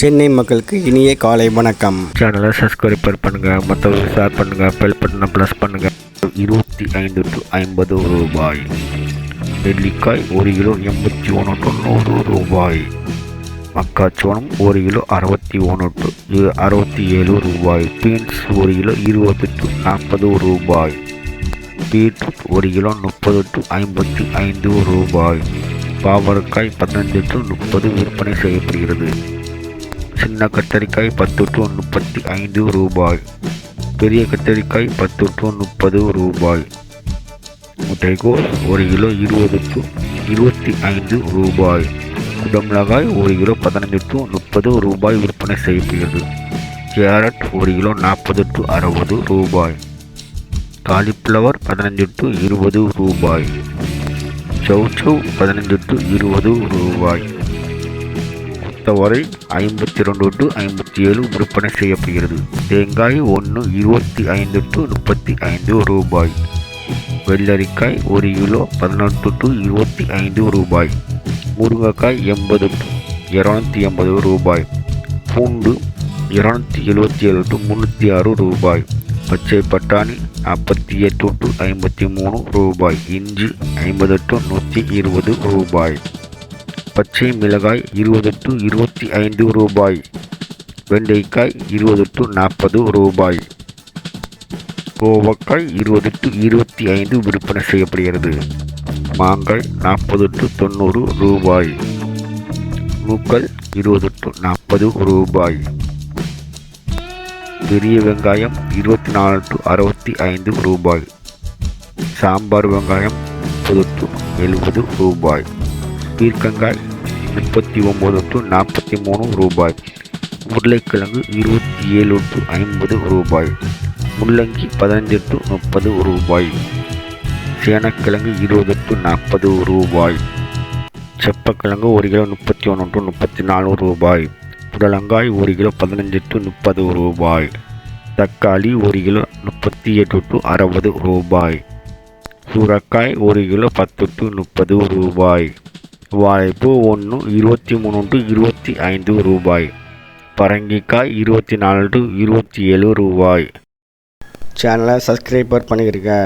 சென்னை மக்களுக்கு இனிய காலை வணக்கம். சேனலை சப்ஸ்கிரைப் பண்ணுங்கள் மற்றவங்களுக்கு ஷேர் பண்ணுங்கள் பெல் பட்டனை ப்ளஸ் பண்ணுங்கள் இருபத்தி ஐந்து டு ஐம்பது ரூபாய். நெல்லிக்காய் ஒரு கிலோ எண்பத்தி ஒன்று தொண்ணூறு ரூபாய். மக்காச்சோளம் ஒரு கிலோ அறுபத்தி ஒன்று டு அறுபத்தி ஏழு ரூபாய். பீன்ஸ் ஒரு கிலோ இருபது டு நாற்பது ரூபாய். பீட்ரூட் ஒரு கிலோ முப்பது டு ஐம்பத்தி ஐந்து ரூபாய். பாவற்காய் பதினஞ்சு டு முப்பது விற்பனை செய்யப்படுகிறது. சின்ன கத்தரிக்காய் பத்து டு முப்பத்தி ஐந்து ரூபாய். பெரிய கத்தரிக்காய் பத்து டு முப்பது ரூபாய். முட்டைகோஸ் ஒரு கிலோ இருபது டு இருபத்தி ஐந்து ரூபாய். குடமிளகாய் ஒரு கிலோ பதினஞ்சு டு முப்பது ரூபாய் விற்பனை செய்யப்படுகிறது. கேரட் ஒரு கிலோ நாற்பது டு அறுபது ரூபாய். காலிஃப்ளவர் பதினஞ்சு டு இருபது ரூபாய். சௌச்சௌ பதினஞ்சு டு இருபது ரூபாய். பொறுத்தவரை ஐம்பத்தி ரெண்டு டு ஐம்பத்தி ஏழு விற்பனை செய்யப்படுகிறது. தேங்காய் ஒன்று இருபத்தி ஐந்து டு முப்பத்தி ஐந்து ரூபாய். வெள்ளரிக்காய் ஒரு கிலோ பதினெட்டு டு இருபத்தி ஐந்து ரூபாய். முருங்கைக்காய் எண்பது டு இரநூத்தி எண்பது ரூபாய். பூண்டு இரநூத்தி எழுபத்தி ஏழு டு முந்நூற்றி ஆறு ரூபாய். பச்சை பட்டாணி நாற்பத்தி எட்டு டு ஐம்பத்தி மூணு ரூபாய். இஞ்சி ஐம்பது டு நூற்றி இருபது ரூபாய். பச்சை மிளகாய் இருபது டு இருபத்தி ஐந்து ரூபாய் வெண்டைக்காய் இருபது டு நாற்பது ரூபாய் கோவக்காய் இருபது டு இருபத்தி ஐந்து விற்பனை செய்யப்படுகிறது. மாங்காய் நாற்பது டு தொண்ணூறு ரூபாய் பூக்கள் இருபது டு நாற்பது ரூபாய். பெரிய வெங்காயம் இருபத்தி நாலு டு அறுபத்தி ஐந்து ரூபாய். சாம்பார் வெங்காயம் முப்பது டு எழுபது ரூபாய். பீர்க்கங்காய் முப்பத்தி ஒம்பது டு நாற்பத்தி மூணு ரூபாய். உருளைக்கிழங்கு இருபத்தி ஏழு டு ஐம்பது ரூபாய். முள்ளங்கி பதினஞ்சு டு முப்பது ரூபாய். சேனக்கிழங்கு இருபது டு நாற்பது ரூபாய். செப்பக்கிழங்கு ஒரு கிலோ முப்பத்தி ஒன்று டு முப்பத்தி நாலு ரூபாய். புடலங்காய் ஒரு கிலோ பதினஞ்சு டு முப்பது ரூபாய். தக்காளி ஒரு கிலோ முப்பத்தி எட்டு டு அறுபது ரூபாய். சூரக்காய் ஒரு கிலோ பத்து டு முப்பது ரூபாய். வாழைப்பூ ஒன்று இருபத்தி மூணு டு இருபத்தி ஐந்து ரூபாய். பரங்கிக்காய் இருபத்தி நாலு டு இருபத்தி ஏழு ரூபாய். சேனலை சப்ஸ்கிரைபர் பண்ணியிருக்கேன்